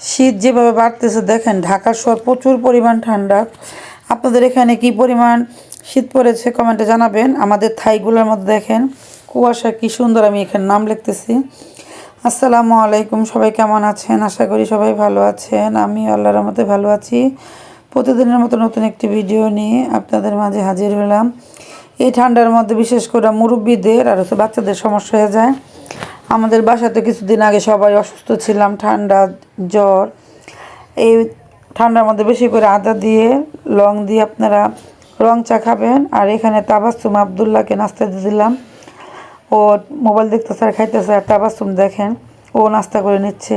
শীত যেভাবে বাড়তেছে, দেখেন, ঢাকার শহর প্রচুর পরিমাণ ঠান্ডা। আপনাদের এখানে কি পরিমাণ শীত পড়েছে কমেন্টে জানাবেন। আমাদের থাইগুলোর মধ্যে দেখেন, কুয়াশা কি সুন্দর, আমি এখানে নাম লিখতেছি। আসসালামু আলাইকুম, সবাই কেমন আছেন? আশা করি সবাই ভালো আছেন। আমি আল্লাহর রহমতে ভালো আছি। প্রতিদিনের মতো নতুন একটি ভিডিও নিয়ে আপনাদের মাঝে হাজির হলাম। এই ঠান্ডার মধ্যে বিশেষ করে মুরব্বীদের আর হচ্ছে বাচ্চাদের সমস্যা হয়ে যায়। আমাদের বাসাতে কিছুদিন আগে সবাই অসুস্থ ছিলাম, ঠান্ডা, জ্বর। এই ঠান্ডার মধ্যে বেশি করে আদা দিয়ে, লং দিয়ে আপনারা রং চা খাবেন। আর এখানে তাবাসুম আবদুল্লাহকে নাস্তা দিয়ে দিলাম। ও মোবাইল দেখতেছে আর খাইতেছে, আর তাবাসুম দেখেন, ও নাস্তা করে নিচ্ছে।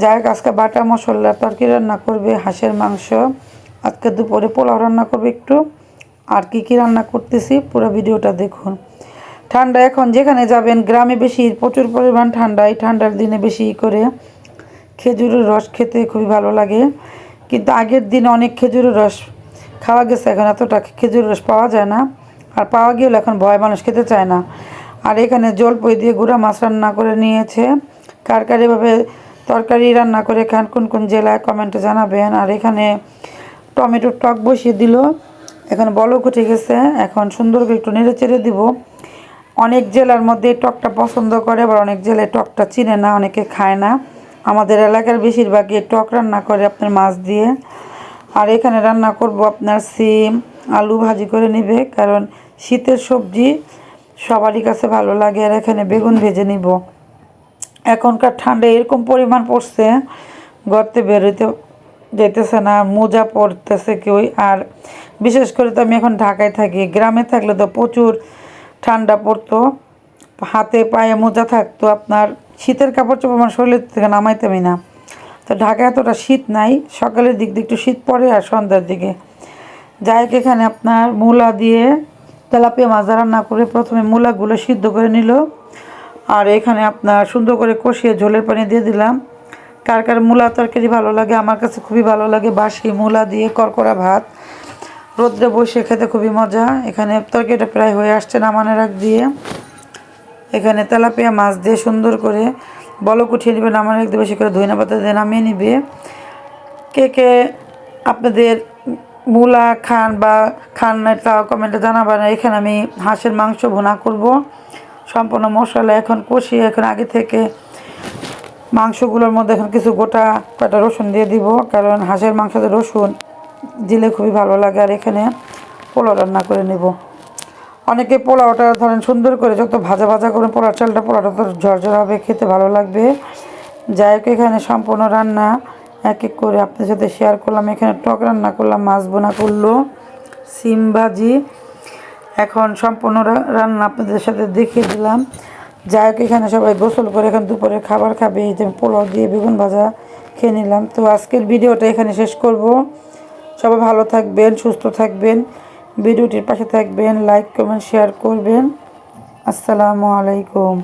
যাই হোক, আজকে বাটা মশলা তরকারি রান্না করবে, হাঁসের মাংস। আজকে দুপুরে পোলাও রান্না করবে একটু। আর কি কি রান্না করতেছি, পুরো ভিডিওটা দেখুন। ঠান্ডা এখন যেখানে যাবেন, গ্রামে বেশি, প্রচুর পরিমাণ ঠান্ডা। এই ঠান্ডার দিনে বেশি করে খেজুরের রস খেতে খুবই ভালো লাগে। কিন্তু আগের দিনে অনেক খেজুরের রস খাওয়া গেছে, এখন এতটা খেজুরের রস পাওয়া যায় না। আর পাওয়া গেলেও এখন ভয় মানুষ খেতে চায় না। আর এখানে জলপই দিয়ে গুঁড়া মাছ রান্না করে নিয়েছে। কার কার এভাবে তরকারি রান্না করে খান, কোন কোন জেলায় কমেন্টে জানাবেন। আর এখানে টমেটোর টক বসিয়ে দিল। এখন বলক উঠে গেছে। এখন সুন্দর করে একটু নেড়ে চেড়ে দিব। অনেক জেলার মধ্যে টকটা পছন্দ করে, আবার অনেক জেলায় টকটা চিনে না, অনেকে খায় না। আমাদের এলাকার বেশিরভাগই টক রান্না করে আপনার মাছ দিয়ে। আর এখানে রান্না করব আপনার সিম, আলু ভাজি করে নেবে, কারণ শীতের সবজি সবারই কাছে ভালো লাগে, আর এখানে বেগুন ভেজে নিব। এখনকার ঠান্ডা এরকম পরিমাণ পড়ছে, গর্তে বেরোতে যেতেছে না, মোজা পড়তেছে কেউ। আর বিশেষ করে তো আমি এখন ঢাকায় থাকি, গ্রামে থাকলে তো প্রচুর ঠান্ডা পড়তো, হাতে পায়ে মোজা থাকতো, আপনার শীতের কাপড় চোপড় আমার শরীরের থেকে নামাইতামই না। তো ঢাকায় এতটা শীত নাই, সকালের দিক দিয়ে একটু শীত পড়ে আর সন্ধ্যার দিকে। যাই এখানে আপনার মূলা দিয়ে তেলাপিয়া মাছ রান্না করে প্রথমে মূলাগুলো সিদ্ধ করে নিল। আর এখানে আপনার সুন্দর করে কষিয়ে ঝোলের পানি দিয়ে দিলাম। কার কার মূলা তরকারি ভালো লাগে, আমার কাছে খুবই ভালো লাগে। বাসি মূলা দিয়ে করকরা ভাত রোদ্রে বসে খেতে খুবই মজা। এখানে তরকারিটা প্রায় হয়ে আসছে নামানের আগ দিয়ে। এখানে তেলাপিয়া মাছ দিয়ে সুন্দর করে বলক উঠিয়ে নেবে, নামানের আগ দিয়ে বেশি করে ধইনা পাতা দিয়ে নামিয়ে নিবে। কে কে আপনাদের মূলা, খান বা খান না তা কমেন্টে জানাবেন। এখানে আমি হাঁসের মাংস ভুনা করব। সম্পূর্ণ মশলা এখন কষিয়ে এখন আগে থেকে মাংসগুলোর মধ্যে এখন কিছু গোটা কটা রসুন দিয়ে দিব, কারণ হাঁসের মাংসতে রসুন দিলে খুবই ভালো লাগে, আর এখানে পোলাও রান্না করে নেব। অনেকে পোলাওটা ধরেন সুন্দর করে যত ভাজা ভাজা করে পোলাও চালটা, পোলাওটা তো ঝরঝর হবে, খেতে ভালো লাগবে। যাই হোক, এখানে সম্পূর্ণ রান্না এক এক করে আপনাদের সাথে শেয়ার করলাম। এখানে টক রান্না করলাম, মাছ বোনা করল, সিম ভাজি। এখন সম্পূর্ণ রান্না আপনাদের সাথে দেখিয়ে দিলাম। যাই হোক, এখানে সবাই গোসল করে এখন দুপুরে খাবার খাবে। এই যে পোলাও দিয়ে বেগুন ভাজা খেয়ে নিলাম। তো আজকের ভিডিওটা এখানে শেষ করব। সবাই ভালো থাকবেন সুস্থ থাকবেন। ভিডিওটির পাশে থাকবেন লাইক কমেন্ট শেয়ার করবেন। আসসালামু আলাইকুম।